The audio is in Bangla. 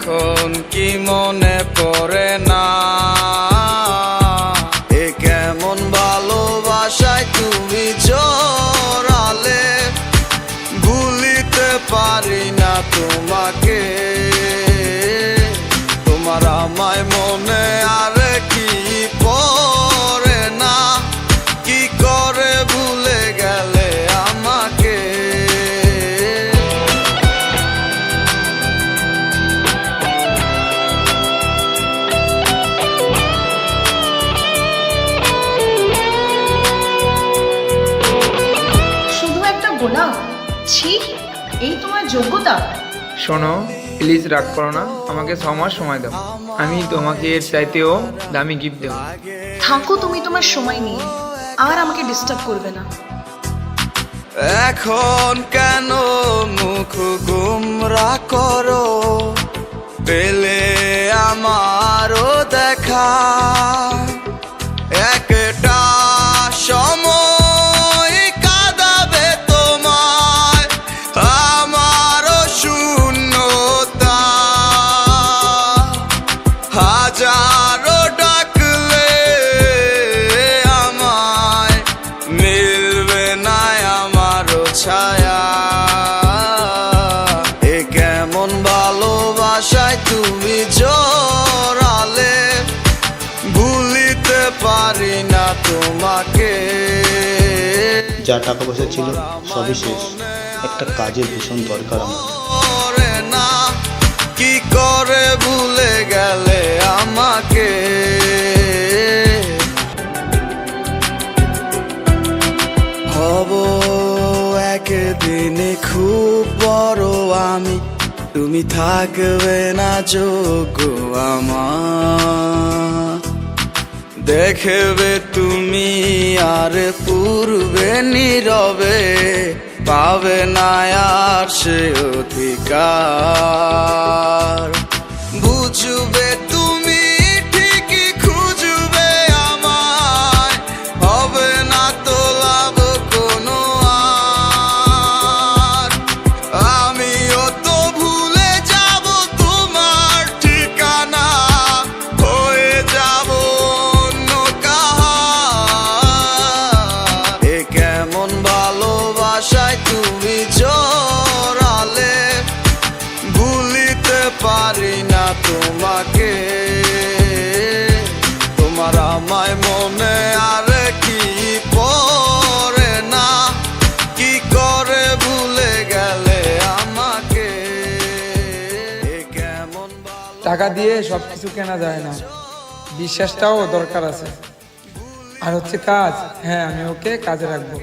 এখন কি মনে পড়ে না? এ কেমন ভালোবাসায় তুমি জড়ালে ভুলিতে পারি না তোমাকে। তোমার আমায় ছি এই তোমার যোগ্যতা? শোনো প্লিজ রাগ করো না আমাকে ছ মাস সময় দাও। আমি তোমাকে এর চাইতেও দামি গিফট দেবো। থাকো তুমি তোমার সময় নিয়ে আর আমাকে ডিস্টার্ব করবে না। এখন কেন মুখ গুমরা করো? পেলে আমারও দেখা। কেমন ভালোবাসায় তুমি জড়ালে ভুলিতে পারি না তোমাকে। যা টাকা পয়সা ছিল সবই শেষ। একটা কাজের ভীষণ দরকার আমার। না কি করে ভুলে গেলে আমাকে? হব একদিনে খুব বড় আমি। তুমি থাকবে না যোগ্য আমার। দেখবে তুমি আর পূর্বে নীরবে, পাবে না আর সে অধিকার। বুঝবে তোমাকে। তোমার আমায় মনে আর কি পড়ে না? কি করে ভুলে গেলে আমাকে? কেমন টাকা দিয়ে সব কিছু কেনা যায় না। বিশ্বাসটাও দরকার আছে। আর হচ্ছে কাজ। হ্যাঁ আমি ওকে কাজে রাখব।